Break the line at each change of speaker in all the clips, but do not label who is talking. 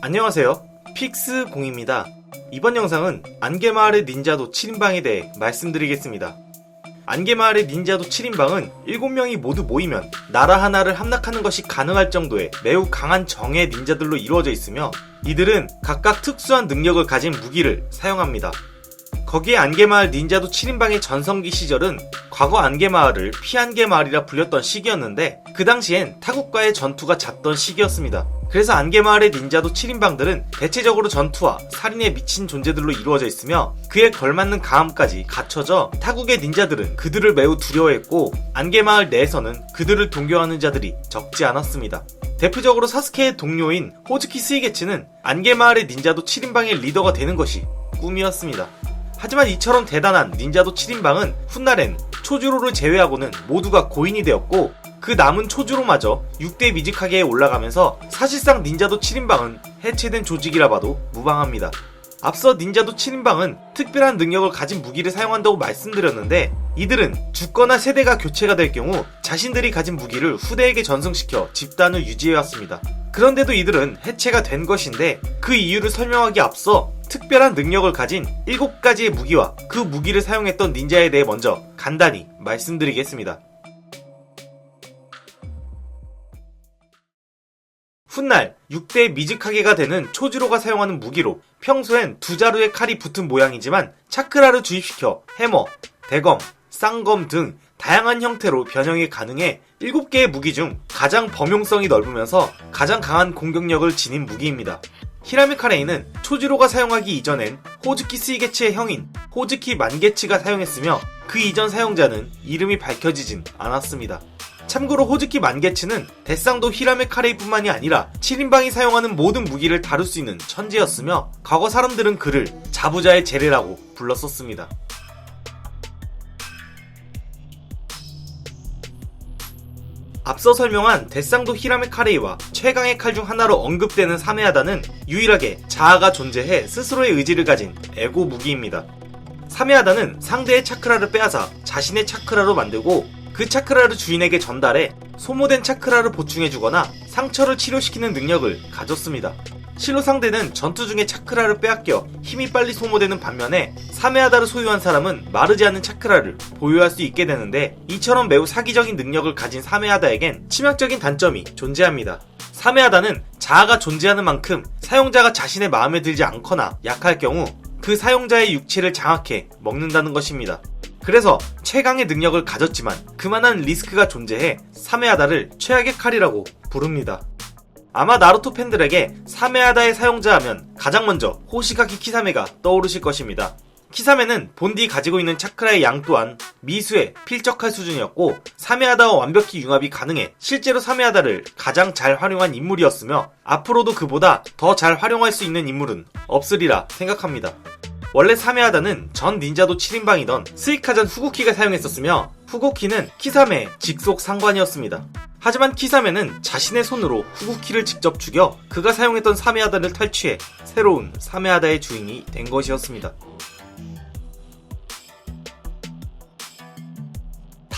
안녕하세요. 픽스공입니다. 이번 영상은 안개마을의 닌자도 7인방에 대해 말씀드리겠습니다. 안개마을의 닌자도 7인방은 7명이 모두 모이면 나라 하나를 함락하는 것이 가능할 정도의 매우 강한 정예 닌자들로 이루어져 있으며 이들은 각각 특수한 능력을 가진 무기를 사용합니다. 거기에 안개마을 닌자도 7인방의 전성기 시절은 과거 안개마을을 피안개마을이라 불렸던 시기였는데 그 당시엔 타국과의 전투가 잦던 시기였습니다. 그래서 안개마을의 닌자도 7인방들은 대체적으로 전투와 살인에 미친 존재들로 이루어져 있으며 그에 걸맞는 가함까지 갖춰져 타국의 닌자들은 그들을 매우 두려워했고 안개마을 내에서는 그들을 동경하는 자들이 적지 않았습니다. 대표적으로 사스케의 동료인 호즈키 스이게츠는 안개마을의 닌자도 7인방의 리더가 되는 것이 꿈이었습니다. 하지만 이처럼 대단한 닌자도 7인방은 훗날엔 초주로를 제외하고는 모두가 고인이 되었고 그 남은 초주로마저 6대 미직하게에 올라가면서 사실상 닌자도 7인방은 해체된 조직이라 봐도 무방합니다. 앞서 닌자도 7인방은 특별한 능력을 가진 무기를 사용한다고 말씀드렸는데 이들은 죽거나 세대가 교체가 될 경우 자신들이 가진 무기를 후대에게 전승시켜 집단을 유지해왔습니다. 그런데도 이들은 해체가 된 것인데 그 이유를 설명하기 앞서 특별한 능력을 가진 7가지의 무기와 그 무기를 사용했던 닌자에 대해 먼저 간단히 말씀드리겠습니다. 훗날 6대 미즈카게가 되는 초지로가 사용하는 무기로 평소엔 두 자루의 칼이 붙은 모양이지만 차크라를 주입시켜 해머, 대검, 쌍검 등 다양한 형태로 변형이 가능해 7개의 무기 중 가장 범용성이 넓으면서 가장 강한 공격력을 지닌 무기입니다. 히라미 카레이는 초지로가 사용하기 이전엔 호즈키 스이게치의 형인 호즈키 만게치가 사용했으며 그 이전 사용자는 이름이 밝혀지진 않았습니다. 참고로 호즈키 만게츠는 대상도 히라메 카레이뿐만이 아니라 7인방이 사용하는 모든 무기를 다룰 수 있는 천재였으며 과거 사람들은 그를 자부자의 재래라고 불렀었습니다. 앞서 설명한 데쌍도 히라메 카레이와 최강의 칼 중 하나로 언급되는 사메하다는 유일하게 자아가 존재해 스스로의 의지를 가진 에고 무기입니다. 사메하다는 상대의 차크라를 빼앗아 자신의 차크라로 만들고 그 차크라를 주인에게 전달해 소모된 차크라를 보충해주거나 상처를 치료시키는 능력을 가졌습니다. 실로 상대는 전투 중에 차크라를 빼앗겨 힘이 빨리 소모되는 반면에 사메하다를 소유한 사람은 마르지 않는 차크라를 보유할 수 있게 되는데 이처럼 매우 사기적인 능력을 가진 사메하다에겐 치명적인 단점이 존재합니다. 사메하다는 자아가 존재하는 만큼 사용자가 자신의 마음에 들지 않거나 약할 경우 그 사용자의 육체를 장악해 먹는다는 것입니다. 그래서 최강의 능력을 가졌지만 그만한 리스크가 존재해 사메하다를 최악의 칼이라고 부릅니다. 아마 나루토 팬들에게 사메하다의 사용자 하면 가장 먼저 호시가키 키사메가 떠오르실 것입니다. 키사메는 본디 가지고 있는 차크라의 양 또한 미수에 필적할 수준이었고 사메하다와 완벽히 융합이 가능해 실제로 사메하다를 가장 잘 활용한 인물이었으며 앞으로도 그보다 더 잘 활용할 수 있는 인물은 없으리라 생각합니다. 원래 사메하다는 전 닌자도 7인방이던 스이카전 후구키가 사용했었으며 후구키는 키사메의 직속 상관이었습니다. 하지만 키사메는 자신의 손으로 후구키를 직접 죽여 그가 사용했던 사메하다를 탈취해 새로운 사메하다의 주인이 된 것이었습니다.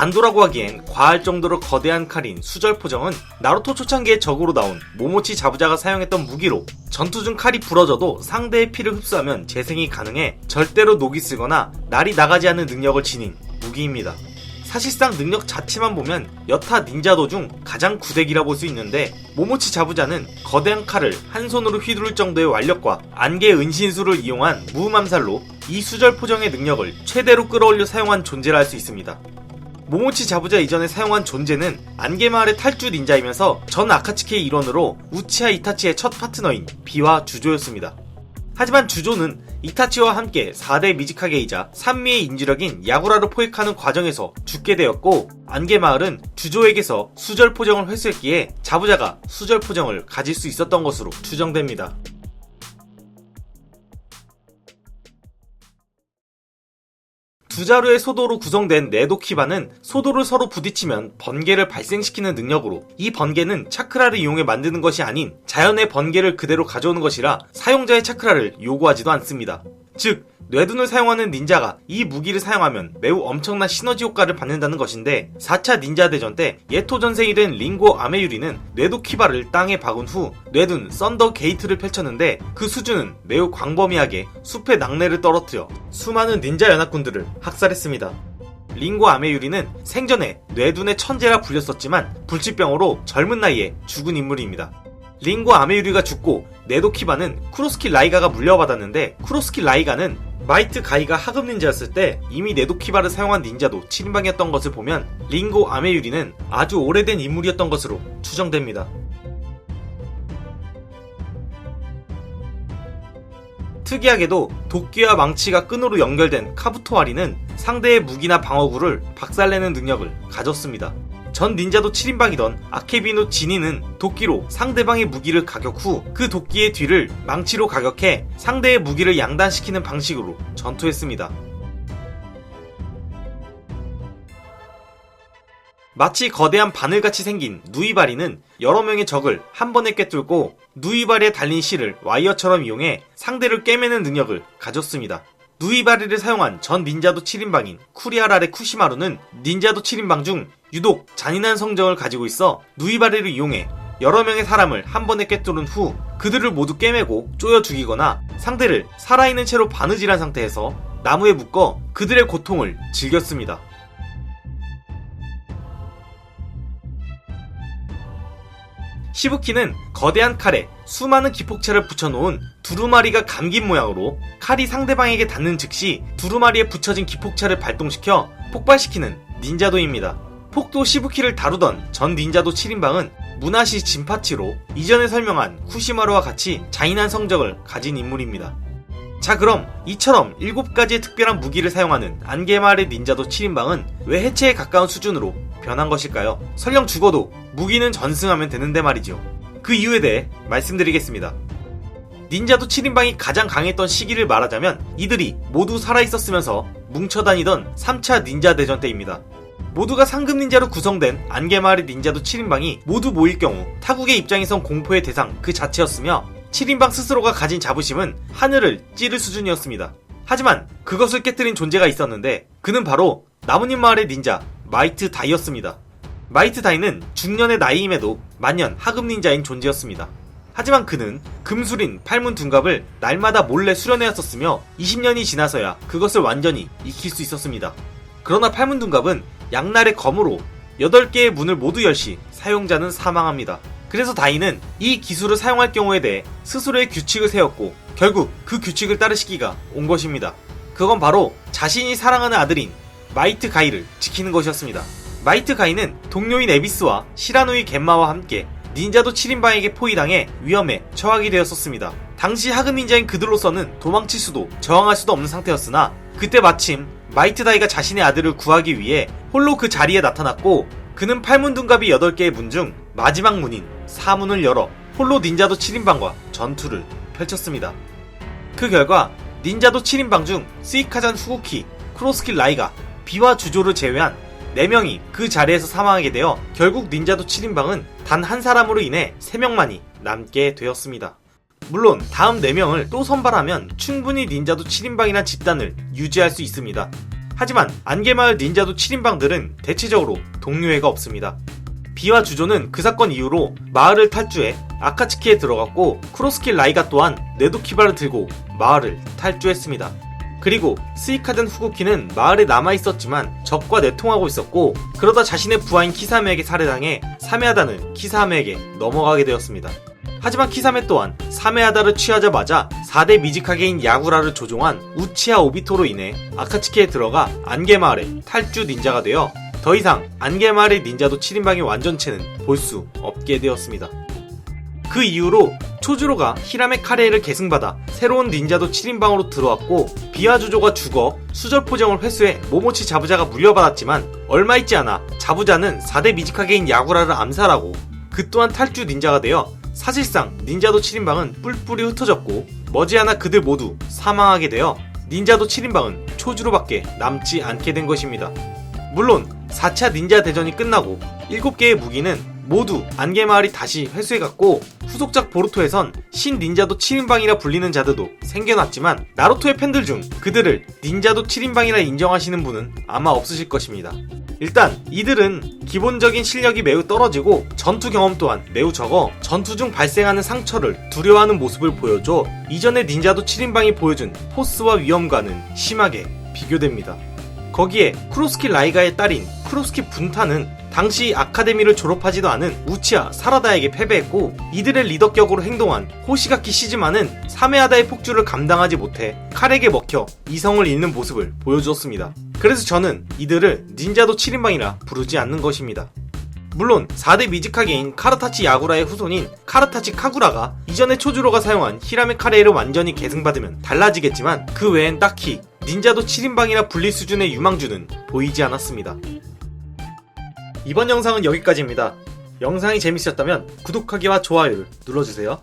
단도라고 하기엔 과할 정도로 거대한 칼인 수절포정은 나루토 초창기에 적으로 나온 모모치 자부자가 사용했던 무기로 전투 중 칼이 부러져도 상대의 피를 흡수하면 재생이 가능해 절대로 녹이 쓰거나 날이 나가지 않는 능력을 지닌 무기입니다. 사실상 능력 자체만 보면 여타 닌자도 중 가장 구대기라 볼 수 있는데 모모치 자부자는 거대한 칼을 한 손으로 휘두를 정도의 완력과 안개 은신수를 이용한 무음암살로 이 수절 포정의 능력을 최대로 끌어올려 사용한 존재라 할 수 있습니다. 모모치 자부자 이전에 사용한 존재는 안개마을의 탈주 닌자이면서 전 아카츠키의 일원으로 우치하 이타치의 첫 파트너인 비와 주조였습니다. 하지만 주조는 이타치와 함께 4대 미지카게이자 산미의 인지력인 야구라를 포획하는 과정에서 죽게 되었고 안개마을은 주조에게서 수절포정을 회수했기에 자부자가 수절포정을 가질 수 있었던 것으로 추정됩니다. 두 자루의 소도로 구성된 네도 키바는 소도를 서로 부딪히면 번개를 발생시키는 능력으로 이 번개는 차크라를 이용해 만드는 것이 아닌 자연의 번개를 그대로 가져오는 것이라 사용자의 차크라를 요구하지도 않습니다. 즉, 뇌둔을 사용하는 닌자가 이 무기를 사용하면 매우 엄청난 시너지 효과를 받는다는 것인데 4차 닌자 대전 때 예토 전생이 된 링고 아메유리는 뇌도 키바를 땅에 박은 후 뇌둔 썬더 게이트를 펼쳤는데 그 수준은 매우 광범위하게 숲의 낙뢰를 떨어뜨려 수많은 닌자 연합군들을 학살했습니다. 링고 아메유리는 생전에 뇌둔의 천재라 불렸었지만 불치병으로 젊은 나이에 죽은 인물입니다. 링고 아메유리가 죽고 네도키바는 쿠로스키 라이가가 물려받았는데 쿠로스키 라이가는 마이트 가이가 하급 닌자였을 때 이미 네도키바를 사용한 닌자도 7인방이었던 것을 보면 링고 아메유리는 아주 오래된 인물이었던 것으로 추정됩니다. 특이하게도 도끼와 망치가 끈으로 연결된 카부토아리는 상대의 무기나 방어구를 박살내는 능력을 가졌습니다. 전 닌자도 7인방이던 아케비노 지니는 도끼로 상대방의 무기를 가격 후 그 도끼의 뒤를 망치로 가격해 상대의 무기를 양단시키는 방식으로 전투했습니다. 마치 거대한 바늘같이 생긴 누이바리는 여러 명의 적을 한 번에 꿰뚫고 누이바리에 달린 실을 와이어처럼 이용해 상대를 꿰매는 능력을 가졌습니다. 누이바리를 사용한 전 닌자도 7인방인 쿠리아라레 쿠시마루는 닌자도 7인방 중 유독 잔인한 성정을 가지고 있어 누이바리를 이용해 여러 명의 사람을 한 번에 꿰뚫은 후 그들을 모두 꿰매고 쪼여 죽이거나 상대를 살아있는 채로 바느질한 상태에서 나무에 묶어 그들의 고통을 즐겼습니다. 시부키는 거대한 칼에 수많은 기폭차를 붙여놓은 두루마리가 감긴 모양으로 칼이 상대방에게 닿는 즉시 두루마리에 붙여진 기폭차를 발동시켜 폭발시키는 닌자도입니다. 폭도 시부키를 다루던 전 닌자도 7인방은 무나시 진파치로 이전에 설명한 쿠시마루와 같이 잔인한 성적을 가진 인물입니다. 자 그럼 이처럼 7가지의 특별한 무기를 사용하는 안개마을의 닌자도 7인방은 왜 해체에 가까운 수준으로 변한 것일까요? 설령 죽어도 무기는 전승하면 되는데 말이죠. 그 이유에 대해 말씀드리겠습니다. 닌자도 7인방이 가장 강했던 시기를 말하자면 이들이 모두 살아있었으면서 뭉쳐다니던 3차 닌자 대전 때입니다. 모두가 상급 닌자로 구성된 안개마을의 닌자도 7인방이 모두 모일 경우 타국의 입장에선 공포의 대상 그 자체였으며 7인방 스스로가 가진 자부심은 하늘을 찌를 수준이었습니다. 하지만 그것을 깨뜨린 존재가 있었는데 그는 바로 나뭇잎 마을의 닌자 마이트 다이였습니다. 마이트 다이는 중년의 나이임에도 만년 하급 닌자인 존재였습니다. 하지만 그는 금술인 팔문 둔갑을 날마다 몰래 수련해왔었으며 20년이 지나서야 그것을 완전히 익힐 수 있었습니다. 그러나 팔문 둔갑은 양날의 검으로 8개의 문을 모두 열시 사용자는 사망합니다. 그래서 다이는 이 기술을 사용할 경우에 대해 스스로의 규칙을 세웠고 결국 그 규칙을 따르시기가 온 것입니다. 그건 바로 자신이 사랑하는 아들인 마이트 가이를 지키는 것이었습니다. 마이트 가이는 동료인 에비스와 시라누이 겐마와 함께 닌자도 7인방에게 포위당해 위험에 처하게 되었었습니다. 당시 하급 닌자인 그들로서는 도망칠 수도 저항할 수도 없는 상태였으나 그때 마침 마이트 다이가 자신의 아들을 구하기 위해 홀로 그 자리에 나타났고 그는 팔문 둔갑이 8개의 문 중 마지막 문인 사문을 열어 홀로 닌자도 7인방과 전투를 펼쳤습니다. 그 결과 닌자도 7인방 중 스이카잔 후구키, 크로스킬 라이가 비와 주조를 제외한 4명이 그 자리에서 사망하게 되어 결국 닌자도 7인방은 단 한 사람으로 인해 3명만이 남게 되었습니다. 물론 다음 4명을 또 선발하면 충분히 닌자도 7인방이란 집단을 유지할 수 있습니다. 하지만 안개마을 닌자도 7인방들은 대체적으로 동료애가 없습니다. 비와 주조는 그 사건 이후로 마을을 탈주해 아카츠키에 들어갔고 크로스킬 라이가 또한 네도키바를 들고 마을을 탈주했습니다. 그리고 스이카든 후구키는 마을에 남아있었지만 적과 내통하고 있었고 그러다 자신의 부하인 키사메에게 살해당해 사메하다는 키사메에게 넘어가게 되었습니다. 하지만 키사메 또한 사메하다를 취하자마자 4대 미지카게인 야구라를 조종한 우치아 오비토로 인해 아카츠키에 들어가 안개마을의 탈주 닌자가 되어 더 이상 안개마을의 닌자도 7인방의 완전체는 볼 수 없게 되었습니다. 그 이후로 초주로가 히라메 카레이를 계승받아 새로운 닌자도 7인방으로 들어왔고 비아주조가 죽어 수절 포정을 회수해 모모치 자부자가 물려받았지만 얼마 있지 않아 자부자는 4대 미지카게인 야구라를 암살하고 그 또한 탈주 닌자가 되어 사실상 닌자도 7인방은 뿔뿔이 흩어졌고 머지않아 그들 모두 사망하게 되어 닌자도 7인방은 초주로밖에 남지 않게 된 것입니다. 물론 4차 닌자 대전이 끝나고 7개의 무기는 모두 안개마을이 다시 회수해갔고 후속작 보루토에선 신 닌자도 7인방이라 불리는 자들도 생겨났지만 나루토의 팬들 중 그들을 닌자도 7인방이라 인정하시는 분은 아마 없으실 것입니다. 일단 이들은 기본적인 실력이 매우 떨어지고 전투 경험 또한 매우 적어 전투 중 발생하는 상처를 두려워하는 모습을 보여줘 이전의 닌자도 7인방이 보여준 포스와 위험과는 심하게 비교됩니다. 거기에 크로스키 라이가의 딸인 크로스키 분타는 당시 아카데미를 졸업하지도 않은 우치아 사라다에게 패배했고 이들의 리더격으로 행동한 호시가키 시즈마는 사메하다의 폭주를 감당하지 못해 칼에게 먹혀 이성을 잃는 모습을 보여주었습니다. 그래서 저는 이들을 닌자도 7인방이라 부르지 않는 것입니다. 물론 4대 미즈카게인 카르타치 야구라의 후손인 카르타치 카구라가 이전의 초주로가 사용한 히라메 카레이를 완전히 계승받으면 달라지겠지만 그 외엔 딱히 닌자도 7인방이라 불릴 수준의 유망주는 보이지 않았습니다. 이번 영상은 여기까지입니다. 영상이 재밌으셨다면 구독하기와 좋아요를 눌러주세요.